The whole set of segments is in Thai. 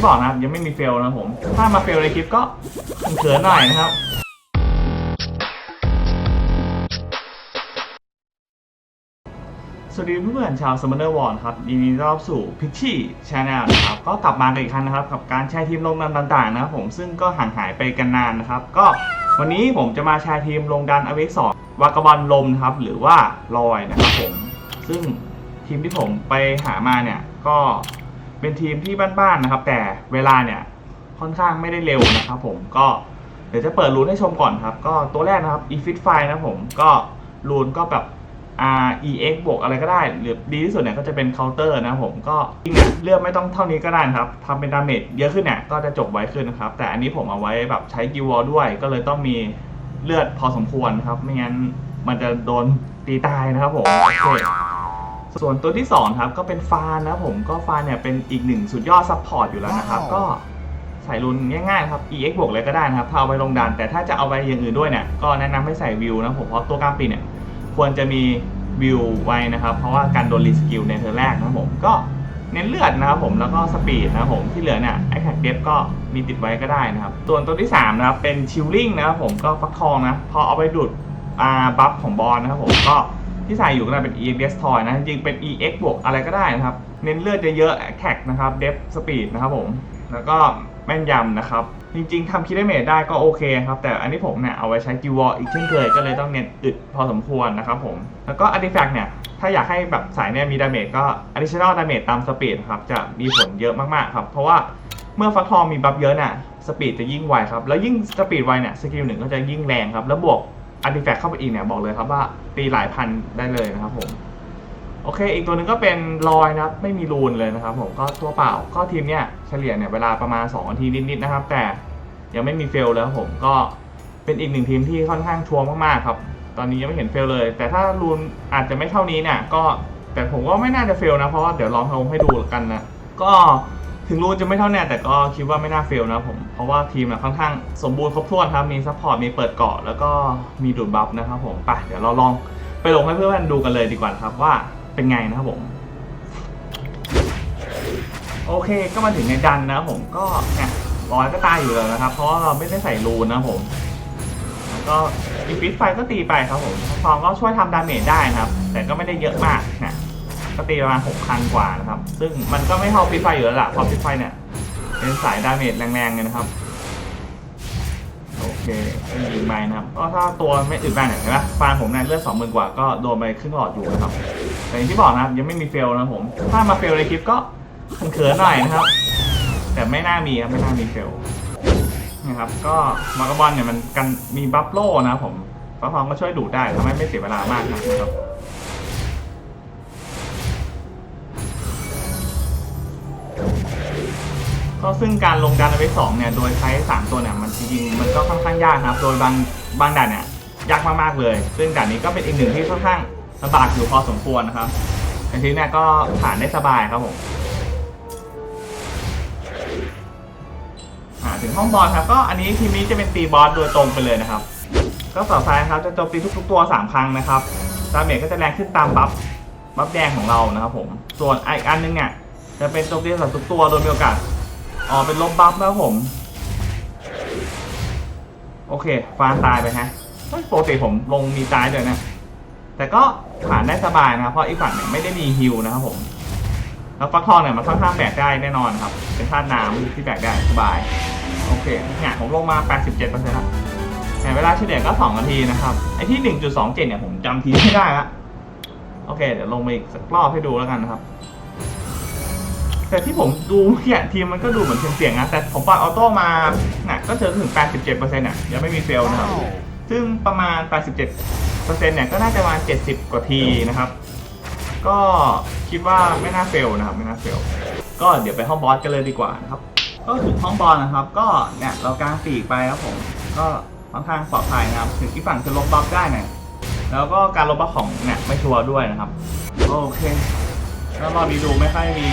ที่บอกนะครับยังไม่มีเฟลนะผม ถ้ามาเฟลในคลิปก็เขินหน่อยนะครับสวัสดีเพื่อนๆชาว Summoner War ครับยินดีต้อนรับสู่ Pitchy Channel นะครับก็กลับมากันอีกครั้งนะครับ กับการแชร์ทีมลงดันต่างๆนะครับผมซึ่งก็ห่างหายไปกันนานนะครับ ก็วันนี้ผมจะมาแชร์ทีมลงดันอเวกสองวากาบอลลมนะครับ หรือว่าลอยนะครับผม ซึ่งทีมที่ผมไปหามาเนี่ย ก็ เป็นทีมที่บ้านๆนะครับ แต่เวลาเนี่ยค่อนข้างไม่ได้เร็วนะครับผมก็เดี๋ยวจะเปิดรูนให้ชมก่อนครับ ก็ตัวแรกนะครับ e f i t f i นะผมก็รูนก็แบบ R E X บวกอะไรก็ได้ หรือดีที่สุดเนี่ยก็จะเป็นเคาน์เตอร์นะผมก็จริงเลือกไม่ต้องเท่านี้ก็ได้นะครับทำเป็นดาเมจเยอะขึ้นเนี่ยก็จะจบไวขึ้นนะครับ แต่อันนี้ผมเอาไว้แบบใช้กิวอลด้วย ก็เลยต้องมีเลือดพอสมควรนะครับ ไม่งั้นมันจะโดนตีตายนะครับผมโอเค ส่วนตัวที่สองครับก็เป็นฟานนะครับผมก็ฟานเนี่ยเป็นอีกหนึ่งสุดยอดซัพพอร์ตอยู่แล้วนะครับ ก็ใส่รุนง่ายๆครับ EX บวกเลยก็ได้นะครับถ้าเอาไปลงดัน แต่ถ้าจะเอาไปอย่างอื่นด้วยเนี่ยก็แนะนำให้ใส่วิวนะผมเพราะตัวกลางปีเนี่ยควรจะมีวิวไว้นะครับ เพราะว่าการโดนรีสกิลในเทอร์แรกนะครับผมก็เน้นเลือดนะครับผมแล้วก็สปีดนะครับผมที่เหลือเนี่ยไอแท็กเดฟก็มีติดไว้ก็ได้นะครับ ส่วนตัวที่3นะครับเป็นชิลลิ่งนะครับผมก็ฟักทองนะพอเอาไปดูดอ่าบัฟของบอลนะครับผมก็ ที่ใส่อยู่ก็ได้เป็น EX Destroy นะ จริงเป็น EX บวกอะไรก็ได้นะครับ เน้นเลือดเยอะๆแท็กนะครับเดฟสปีดนะครับผม แล้วก็แม่นยำนะครับ จริงๆทำคิดได้เมจได้ก็โอเคครับ แต่อันนี้ผมเนี่ยเอาไว้ใช้กิววอลอีกเช่นเคย ก็เลยต้องเน้นอึดพอสมควรนะครับผม แล้วก็ artifact เนี่ย ถ้าอยากให้แบบสายเนี่ยมีดาเมจก็ additional damage ตามสปีดครับ จะมีผลเยอะมากๆครับ เพราะว่าเมื่อฟักทองมีบัฟเยอะน่ะ สปีดจะยิ่งไวครับ แล้วยิ่งสปีดไวเนี่ย สกิลหนึ่งก็จะยิ่งแรงครับ แล้วบวก artifact เข้าไปอีกเนี่ยบอกเลยครับว่าตีหลายพันได้เลยนะครับผมโอเค อีกตัวหนึ่งก็เป็นลอยนะครับ ไม่มีรูนเลยนะครับ ผมก็ตัวเปล่าก็ทีมเนี่ยเฉลี่ยเนี่ยเวลาประมาณ2นาทีนิดๆนะครับ แต่ยังไม่มีเฟลเลยครับผมก็เป็นอีกหนึ่งทีมที่ค่อนข้างชัวร์มากๆครับ ตอนนี้ยังไม่เห็นเฟลเลย แต่ถ้ารูนอาจจะไม่เท่านี้เนี่ยก็แต่ผมก็ไม่น่าจะเฟลนะเพราะว่าเดี๋ยวลองลงให้ดูกันนะก็ ถึงรูนจะไม่เท่าเนี่ยแต่ก็คิดว่าไม่น่าเฟลนะผม เพราะว่าทีมนะค่อนข้างสมบูรณ์ครบถ้วนครับ มีซัพพอร์ต มีเปิดเกาะ แล้วก็มีดูดบัฟนะครับผมไปเดี๋ยวเราลองไปลงให้เพื่อนๆดูกันเลยดีกว่าครับว่าเป็นไงนะครับผม โอเคก็มาถึงในดันนะครับผมก็เนี่ยร้อยก็ตายอยู่แล้วนะครับ เพราะว่าเราไม่ได้ใส่รูนนะผมแล้วก็อีฟิตไฟก็ตีไปครับผมทองก็ช่วยทำดาเมจได้นะครับ แต่ก็ไม่ได้เยอะมากนะ ก็ตีประมาณ6,000กว่านะครับ ซึ่งมันก็ไม่เท่าฟิตไฟอยู่แล้วล่ะเพราะฟิตไฟเนี่ยเป็นสายดาเมจแรงๆเลยนะครับ โอเคยิงไปนะครับ ก็ถ้าตัวไม่อึดบ้างเนี่ยเห็นไหมฟานผมเนี่ยเลือดสองหมื่นกว่าก็โดนไปครึ่งหลอดอยู่นะครับ แต่อย่างที่บอกนะครับยังไม่มีเฟลนะผม ถ้ามาเฟลในคลิปก็เขินๆหน่อยนะครับ แต่ไม่น่ามีครับไม่น่ามีเฟลนะครับ ก็มากระบอลเนี่ยมันกันมีบัฟโล่นะผมฟ้าทองก็ช่วยดูดได้ทำให้ไม่เสียเวลามากนะครับ ก็ซึ่งการลงดันเวกสองเนี่ยโดยใช้ 3 ตัวเนี่ยมันจริงๆมันก็ค่อนข้างยากนะครับ โดยบางบางด่านเนี่ยยากมากๆเลย ซึ่งด่านนี้ก็เป็นอีกหนึ่งที่ค่อนข้างลำบากอยู่พอสมควรนะครับแต่ทีนี้เนี่ยก็ผ่านได้สบายครับผมอ่าถึงห้องบอลครับก็อันนี้ทีมนี้จะเป็นตีบอสโดยตรงไปเลยนะครับ ก็ต่อไปครับจะโจมตีทุกๆตัว 3 ครั้งนะครับดาเมจก็จะแรงขึ้นตามบัฟบัฟแดงของเรานะครับผมส่วนอีกอันนึงเนี่ยจะเป็นโจมตีสัตว์ทุกตัวโดยมีโอกาส อ๋อเป็นลบบัฟนะครับผม โอเค ฟานตายไปฮะเฮ้ยปกติผมลงมีตายเลยนะ แต่ก็ผ่านได้สบายนะครับ เพราะอีกฝั่งเนี่ยไม่ได้มีฮิลนะครับผม แล้วฟักทองเนี่ยมันค่อนข้างแบกได้แน่นอนครับ เป็นธาตุน้ำที่แบกได้สบาย โอเคเนี่ยผมลงมา 87%แล้วแต่เวลาเฉลี่ยก็ 2 นาทีนะครับ ไอที่ 1.27 เนี่ยผมจำทีไม่ได้ละโอเค เดี๋ยวลงมาอีกสักรอบให้ดูแล้วกันนะครับ แต่ที่ผมดูเมื่อกี้ทีมมันก็ดูเหมือนเสี่ยงๆนะแต่ผมปล่อยออโต้มาน่ะก็เจอถึง 87%อะยังไม่มีเฟลนะครับ ซึ่งประมาณ 87%เนี่ยก็น่าจะประมาณ 70 กว่าทีนะครับ ก็คิดว่าไม่น่าเฟลนะครับไม่น่าเฟลก็เดี๋ยวไปห้องบอสกันเลยดีกว่านะครับก็ถึงห้องบอสนะครับ ก็เนี่ยเรากางปีกไปครับผมก็ค่อนข้างปลอดภัยนะครับ ถึงที่ฝั่งจะลบบัฟได้เนี่ยแล้วก็การลบบัฟของเนี่ยไม่ชัวร์ด้วยนะครับ โอเค แล้วรอบนี้ดูไม่ค่อยมี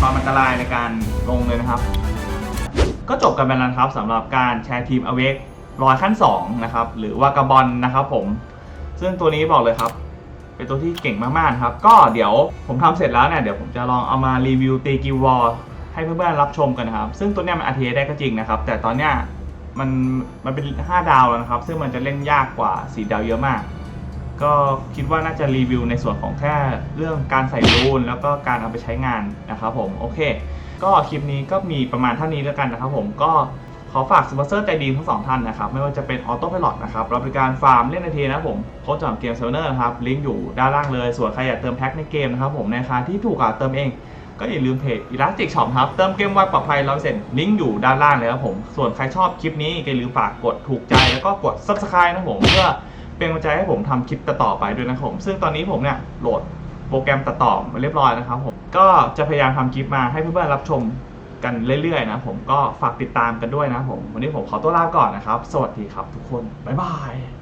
ความอันตรายในการลงเลยนะครับ ก็จบกันไปแล้วครับสำหรับการแชร์ทีมอเวกร้อยขั้น2นะครับหรือว่ากาบอลนะครับผม ซึ่งตัวนี้บอกเลยครับ เป็นตัวที่เก่งมากๆครับ ก็เดี๋ยวผมทำเสร็จแล้วเนี่ยเดี๋ยวผมจะลองเอามารีวิวตีกิววอลให้เพื่อนๆรับชมกันนะครับ ซึ่งตัวเนี้ยมัน RTA ได้ก็จริงนะครับ แต่ตอนเนี้ยมันมันเป็น 5 ดาวแล้วนะครับ ซึ่งมันจะเล่นยากกว่า 4 ดาวเยอะมาก ก็คิดว่าน่าจะรีวิวในส่วนของแค่เรื่องการใส่รูนแล้วก็การเอาไปใช้งานนะครับผมโอเค ก็คลิปนี้ก็มีประมาณเท่านี้แล้วกันนะครับผมก็ขอฝากสปอนเซอร์ใจดีทั้งสองท่านนะครับ ไม่ว่าจะเป็นออโต้ i l o t นะครับเราบริการฟาร์มเล่นนาทีนะผมโค้ดจากเกมเซอร์เนอร์นะครับลิงก์อยู่ด้านล่างเลยส่วนใครอยากเติมแพ็คในเกมนะครับผมในราคาที่ถูกกว่าเติมเองก็อย่าลืมเพจ Elastic Shop ครับ เติมเกมไวปลอดภัย100%ลิงก์อยู่ด้านล่างเลยครับผม ส่วนใครชอบคลิปนี้ก็อย่าลืมฝากกดถูกใจแล้วก็กด Subscribe นะผมเพื่อ เป็นกำลังใจให้ผมทำคลิปต่อๆไปด้วยนะครับผมซึ่งตอนนี้ผมเนี่ยโหลดโปรแกรมตัดต่อมาเรียบร้อยนะครับผมก็จะพยายามทำคลิปมาให้เพื่อนๆรับชมกันเรื่อยๆนะผมก็ฝากติดตามกันด้วยนะผมวันนี้ผมขอตัวลาก่อนนะครับ สวัสดีครับทุกคนบ๊ายบาย